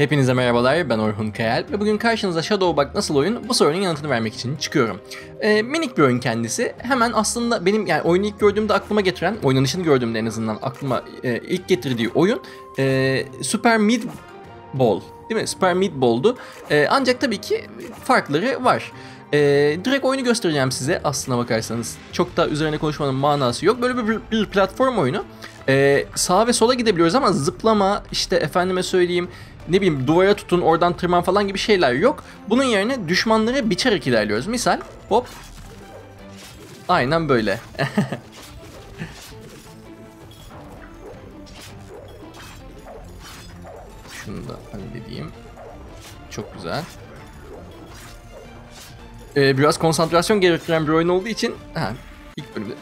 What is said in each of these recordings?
Hepinize merhabalar, ben Orhun Kayal ve bugün karşınıza Shadowbug nasıl oyun bu sorunun yanıtını vermek için çıkıyorum. Ee, minik bir oyun kendisi. Hemen aslında benim yani oyunu ilk gördüğümde aklıma getiren, oynanışını gördüğümde en azından aklıma e, ilk getirdiği oyun e, Super Meat Ball. Değil mi? Super Meat Ball'du. E, ancak tabii ki farkları var. E, direkt oyunu göstereceğim size aslına bakarsanız. Çok da üzerine konuşmanın manası yok. Böyle bir, bir platform oyunu. E, sağa ve sola gidebiliyoruz ama zıplama işte efendime söyleyeyim ne bileyim duvara tutun oradan tırman falan gibi şeyler yok. Bunun yerine düşmanları biçerek ilerliyoruz. Misal hop. Aynen böyle. Şunu da halledeyim. Çok güzel. Ee, biraz konsantrasyon gerektiren bir oyun olduğu için ha, ilk bölümde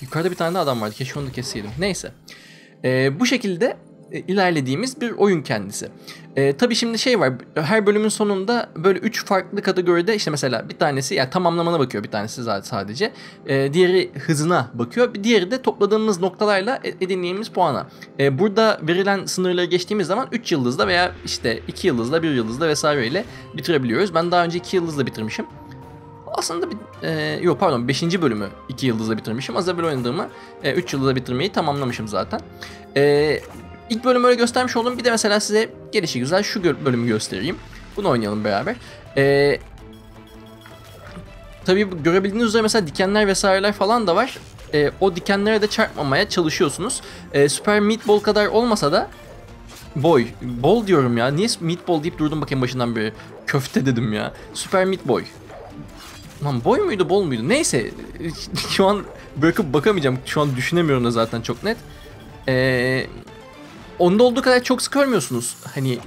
yukarıda bir tane adam vardı. Keşke onu da kesseydim. Neyse. Ee, bu şekilde e, ilerlediğimiz bir oyun kendisi. E, tabii şimdi şey var her bölümün sonunda böyle üç farklı kategoride işte mesela bir tanesi yani tamamlamana bakıyor bir tanesi zaten sadece. E, diğeri hızına bakıyor. Bir diğeri de topladığımız noktalarla e, edindiğimiz puana. E, burada verilen sınırları geçtiğimiz zaman 3 yıldızla veya işte 2 yıldızla 1 yıldızla vesaireyle bitirebiliyoruz. Ben daha önce 2 yıldızla bitirmişim. Aslında bir, e, yok pardon 5. bölümü 2 yıldızla bitirmişim. Az evvel oynadığımı 3 e, yıldızla bitirmeyi tamamlamışım zaten. E, İlk bölüm öyle göstermiş oldum. Bir de mesela size gelişi güzel şu bölümü göstereyim. Bunu oynayalım beraber. Ee, tabii görebildiğiniz üzere mesela dikenler vesaireler falan da var. Ee, o dikenlere de çarpmamaya çalışıyorsunuz. Ee, Super Meatball kadar olmasa da Boy. Bol diyorum ya. Niye meatball deyip durdum bakayım başından beri. Köfte dedim ya. Super Meat Boy. Lan boy muydu bol muydu? Neyse. Şu an bırakıp bakamayacağım. Şu an düşünemiyorum da zaten çok net. Eee onda olduğu kadar çok sık ölmüyorsunuz. Hani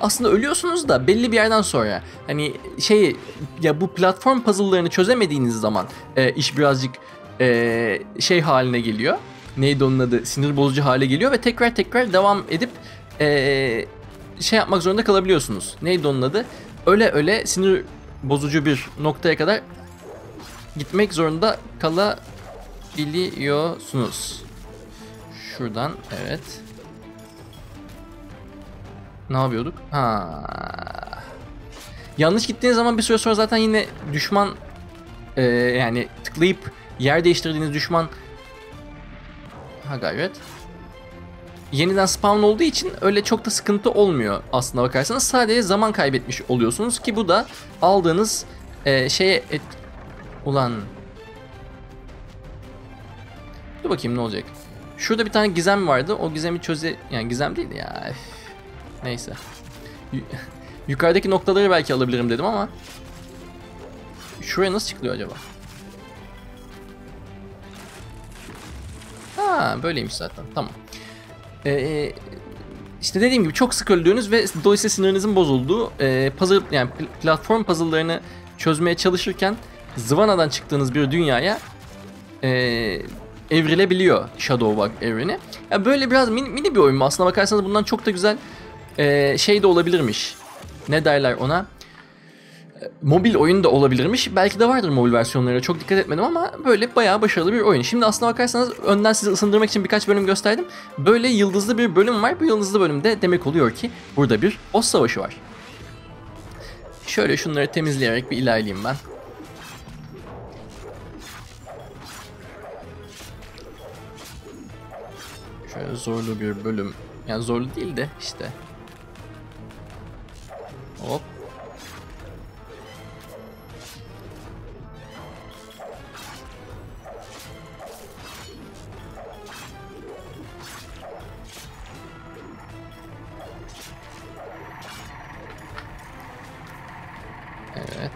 aslında ölüyorsunuz da belli bir yerden sonra. Hani şey ya bu platform puzzle'larını çözemediğiniz zaman e, iş birazcık e, şey haline geliyor. Neydi onun adı? Sinir bozucu hale geliyor ve tekrar tekrar devam edip e, şey yapmak zorunda kalabiliyorsunuz. Neydi onun adı? Öyle öyle sinir bozucu bir noktaya kadar gitmek zorunda kalabiliyorsunuz. Şuradan evet. Ne yapıyorduk? Ha. Yanlış gittiğiniz zaman bir süre sonra zaten yine düşman e, yani tıklayıp yer değiştirdiğiniz düşman ha gayret yeniden spawn olduğu için öyle çok da sıkıntı olmuyor aslında bakarsanız. Sadece zaman kaybetmiş oluyorsunuz ki bu da aldığınız e, şeye et... Ulan. Dur bakayım ne olacak. Şurada bir tane gizem vardı. O gizemi çöze... Yani gizem değil ya. Üf. Neyse. Yukarıdaki noktaları belki alabilirim dedim ama Şuraya nasıl çıkılıyor acaba? Ha böyleymiş zaten. Tamam. Ee, işte dediğim gibi çok sık öldüğünüz ve dolayısıyla sinirinizin bozulduğu e, puzzle yani platform puzzle'larını çözmeye çalışırken zıvanadan çıktığınız bir dünyaya e, evrilebiliyor Shadowbug evreni. Ya böyle biraz mini, mini bir oyun mu? Aslına bakarsanız bundan çok da güzel e, şey de olabilirmiş. Ne derler ona? E, mobil oyun da olabilirmiş. Belki de vardır mobil versiyonları. Çok dikkat etmedim ama böyle bayağı başarılı bir oyun. Şimdi aslına bakarsanız önden sizi ısındırmak için birkaç bölüm gösterdim. Böyle yıldızlı bir bölüm var. Bu yıldızlı bölümde demek oluyor ki burada bir boss savaşı var. Şöyle şunları temizleyerek bir ilerleyeyim ben. Şöyle zorlu bir bölüm. Yani zorlu değil de işte Hop. Evet.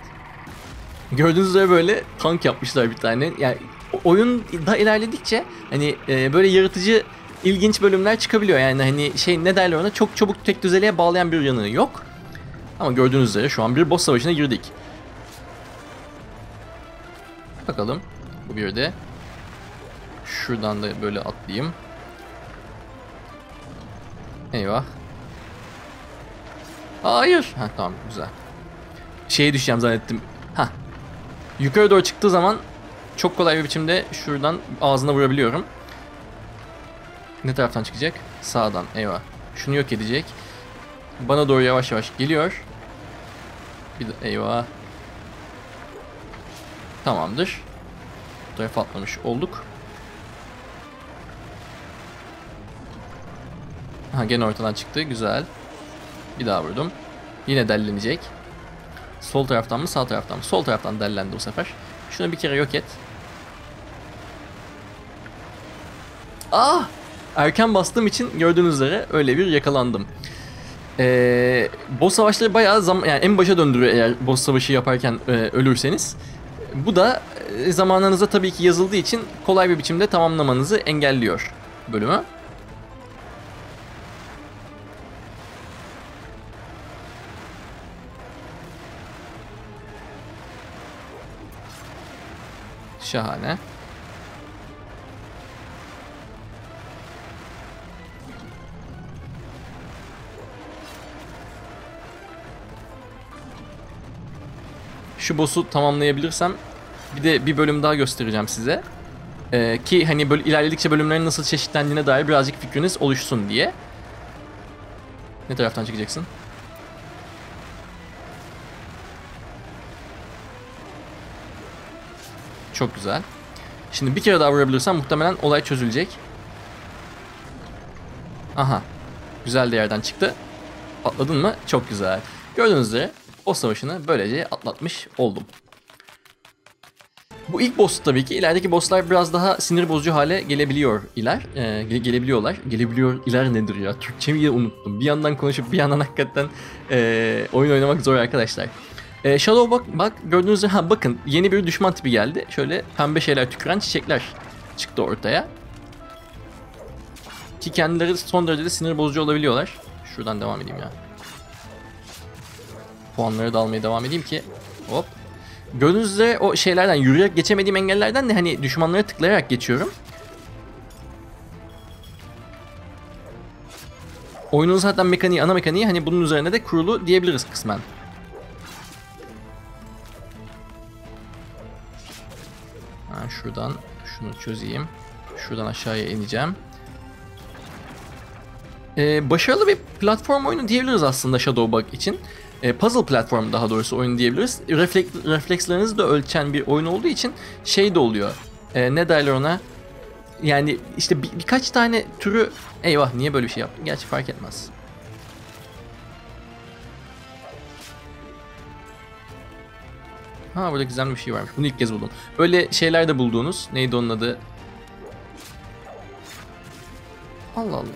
Gördüğünüz üzere böyle tank yapmışlar bir tane. Yani oyun daha ilerledikçe hani e, böyle yaratıcı ilginç bölümler çıkabiliyor. Yani hani şey ne derler ona çok çabuk tek düzeliğe bağlayan bir yanı yok. Ama gördüğünüz üzere şu an bir boss savaşına girdik. Bakalım. Bu bir de. Şuradan da böyle atlayayım. Eyvah. Hayır. Ha tamam güzel. Şeye düşeceğim zannettim. Ha. Yukarı doğru çıktığı zaman çok kolay bir biçimde şuradan ağzına vurabiliyorum. Ne taraftan çıkacak? Sağdan. Eyvah. Şunu yok edecek. Bana doğru yavaş yavaş geliyor. Bir eyvah. Tamamdır. Bu tarafa olduk. Ha gene ortadan çıktı. Güzel. Bir daha vurdum. Yine dellenecek. Sol taraftan mı sağ taraftan mı? Sol taraftan dellendi bu sefer. Şunu bir kere yok et. Ah! Erken bastığım için gördüğünüz üzere öyle bir yakalandım. Ee, boss savaşları bayağı zaman yani en başa döndürüyor eğer boss savaşı yaparken e, ölürseniz. Bu da e, zamanınıza tabii ki yazıldığı için kolay bir biçimde tamamlamanızı engelliyor bölümü. Şahane. Şu boss'u tamamlayabilirsem bir de bir bölüm daha göstereceğim size. Ee, ki hani böyle ilerledikçe bölümlerin nasıl çeşitlendiğine dair birazcık fikriniz oluşsun diye. Ne taraftan çıkacaksın? Çok güzel. Şimdi bir kere daha vurabilirsem muhtemelen olay çözülecek. Aha. Güzel de yerden çıktı. Atladın mı? Çok güzel. Gördüğünüz üzere o savaşını böylece atlatmış oldum. Bu ilk boss tabii ki. ilerideki bosslar biraz daha sinir bozucu hale gelebiliyor iler. Ee, ge- gelebiliyorlar. Gelebiliyor iler nedir ya? Türkçeyi unuttum. Bir yandan konuşup bir yandan hakikaten ee, oyun oynamak zor arkadaşlar. Ee, Shadow bak, bak gördüğünüz üzere ha bakın yeni bir düşman tipi geldi. Şöyle pembe şeyler tüküren çiçekler çıktı ortaya. Ki kendileri son derece de sinir bozucu olabiliyorlar. Şuradan devam edeyim ya. Puanları da almaya devam edeyim ki. Hop. Gördüğünüz o şeylerden yürüyerek geçemediğim engellerden de hani düşmanlara tıklayarak geçiyorum. Oyunun zaten mekaniği, ana mekaniği hani bunun üzerine de kurulu diyebiliriz kısmen. Ha, şuradan şunu çözeyim. Şuradan aşağıya ineceğim. Ee, başarılı bir platform oyunu diyebiliriz aslında Shadowbug için. Ee, puzzle platform daha doğrusu oyun diyebiliriz. Reflek, reflekslerinizi de ölçen bir oyun olduğu için şey de oluyor. Ee, ne derler ona? Yani işte bir, birkaç tane türü... Eyvah niye böyle bir şey yaptım? Gerçi fark etmez. Ha burada gizemli bir şey varmış. Bunu ilk kez buldum. Böyle şeyler de bulduğunuz. Neydi onun adı? Allah Allah.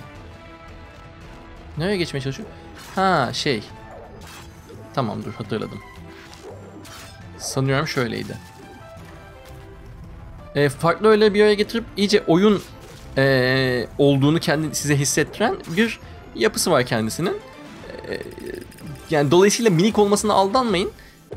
Nereye geçmeye çalışıyor? Ha şey. Tamam dur hatırladım. Sanıyorum şöyleydi. E, farklı öyle bir araya getirip iyice oyun e, olduğunu kendi size hissettiren bir yapısı var kendisinin. E, yani dolayısıyla minik olmasına aldanmayın.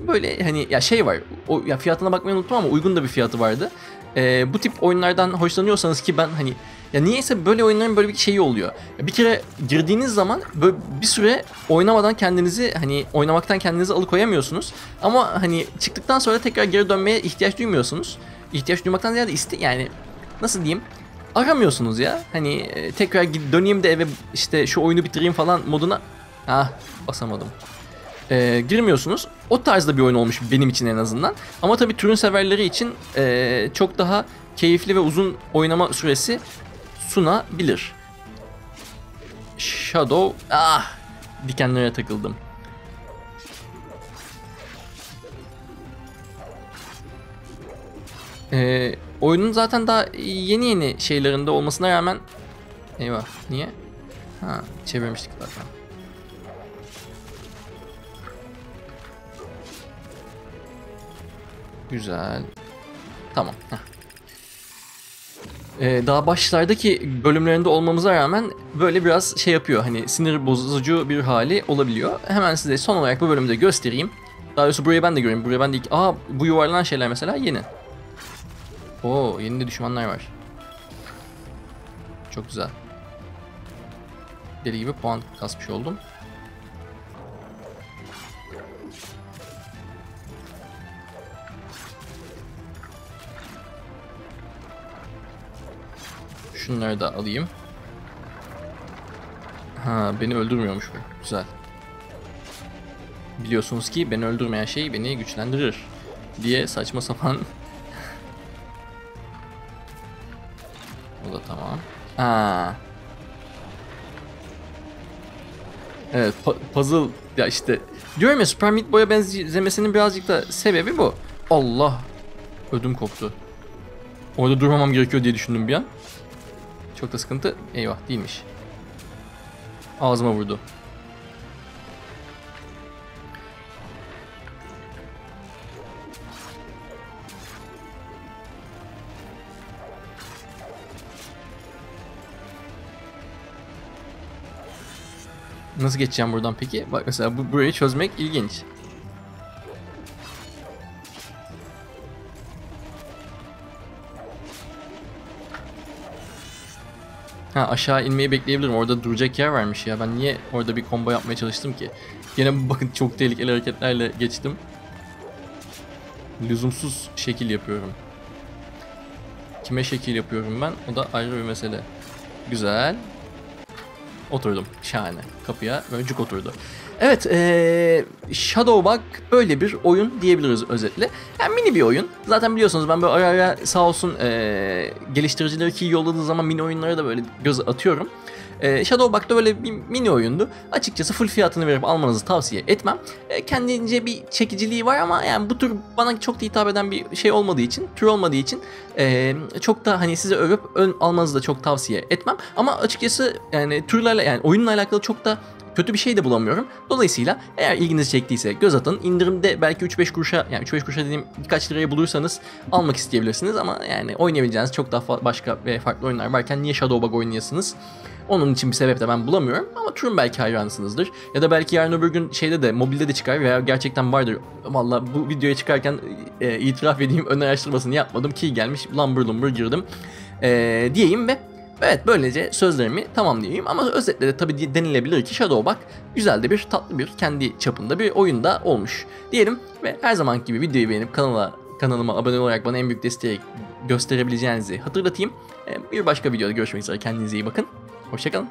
Böyle hani ya şey var. O ya fiyatına bakmayı unuttum ama uygun da bir fiyatı vardı. E, bu tip oyunlardan hoşlanıyorsanız ki ben hani ya niyeyse böyle oyunların böyle bir şeyi oluyor. Bir kere girdiğiniz zaman böyle bir süre oynamadan kendinizi hani oynamaktan kendinizi alıkoyamıyorsunuz. Ama hani çıktıktan sonra tekrar geri dönmeye ihtiyaç duymuyorsunuz. İhtiyaç duymaktan ziyade iste yani nasıl diyeyim? Aramıyorsunuz ya. Hani e, tekrar döneyim de eve işte şu oyunu bitireyim falan moduna. Ah basamadım. Ee, girmiyorsunuz. O tarzda bir oyun olmuş benim için en azından. Ama tabii türün severleri için e, çok daha keyifli ve uzun oynama süresi sunabilir. Shadow... Ah! Dikenlere takıldım. Ee, oyunun zaten daha yeni yeni şeylerinde olmasına rağmen... Eyvah, niye? Ha, çevirmiştik zaten. Güzel. Tamam. heh. Ee, daha başlardaki bölümlerinde olmamıza rağmen böyle biraz şey yapıyor. Hani sinir bozucu bir hali olabiliyor. Hemen size son olarak bu bölümde göstereyim. Daha doğrusu burayı ben de göreyim. Buraya ben de ilk... Aa bu yuvarlanan şeyler mesela yeni. Oo yeni de düşmanlar var. Çok güzel. Deli gibi puan kasmış oldum. Şunları da alayım. Ha beni öldürmüyormuş bu. Güzel. Biliyorsunuz ki beni öldürmeyen şey beni güçlendirir diye saçma sapan. o da tamam. Aa. Evet pu- puzzle ya işte diyorum ya Super Meat Boy'a benzemesinin birazcık da sebebi bu. Allah ödüm koptu. Orada durmamam gerekiyor diye düşündüm bir an. Çok da sıkıntı. Eyvah değilmiş. Ağzıma vurdu. Nasıl geçeceğim buradan peki? Bak mesela bu burayı çözmek ilginç. Ha aşağı inmeyi bekleyebilirim. Orada duracak yer varmış ya. Ben niye orada bir combo yapmaya çalıştım ki? Yine bakın çok tehlikeli hareketlerle geçtim. Lüzumsuz şekil yapıyorum. Kime şekil yapıyorum ben? O da ayrı bir mesele. Güzel. Oturdum. Şahane. Kapıya öncük oturdu. Evet, ee, Shadowbug böyle bir oyun diyebiliriz özetle. Yani mini bir oyun. Zaten biliyorsunuz ben böyle ara ara sağ olsun ee, geliştiricileri ki yolladığı zaman mini oyunlara da böyle göz atıyorum. E, Shadowbug da böyle bir mini oyundu. Açıkçası full fiyatını verip almanızı tavsiye etmem. E, kendince bir çekiciliği var ama yani bu tür bana çok da hitap eden bir şey olmadığı için, tür olmadığı için e, çok da hani size övüp ön almanızı da çok tavsiye etmem. Ama açıkçası yani türlerle yani oyunla alakalı çok da kötü bir şey de bulamıyorum. Dolayısıyla eğer ilginizi çektiyse göz atın. İndirimde belki 3-5 kuruşa yani 3-5 kuruşa dediğim birkaç liraya bulursanız almak isteyebilirsiniz ama yani oynayabileceğiniz çok daha başka ve farklı oyunlar varken niye Shadowbug oynayasınız? Onun için bir sebep de ben bulamıyorum ama turun belki hayranısınızdır. Ya da belki yarın öbür gün şeyde de mobilde de çıkar veya gerçekten vardır. Valla bu videoya çıkarken e, itiraf edeyim ön araştırmasını yapmadım ki gelmiş lambur lumbur girdim e, diyeyim ve Evet böylece sözlerimi tamamlayayım ama özetle de tabii denilebilir ki Shadowbug güzel de bir tatlı bir kendi çapında bir oyunda olmuş diyelim ve her zaman gibi videoyu beğenip kanala kanalıma abone olarak bana en büyük desteği gösterebileceğinizi hatırlatayım. E, Bir başka videoda görüşmek üzere kendinize iyi bakın. Hoşçakalın.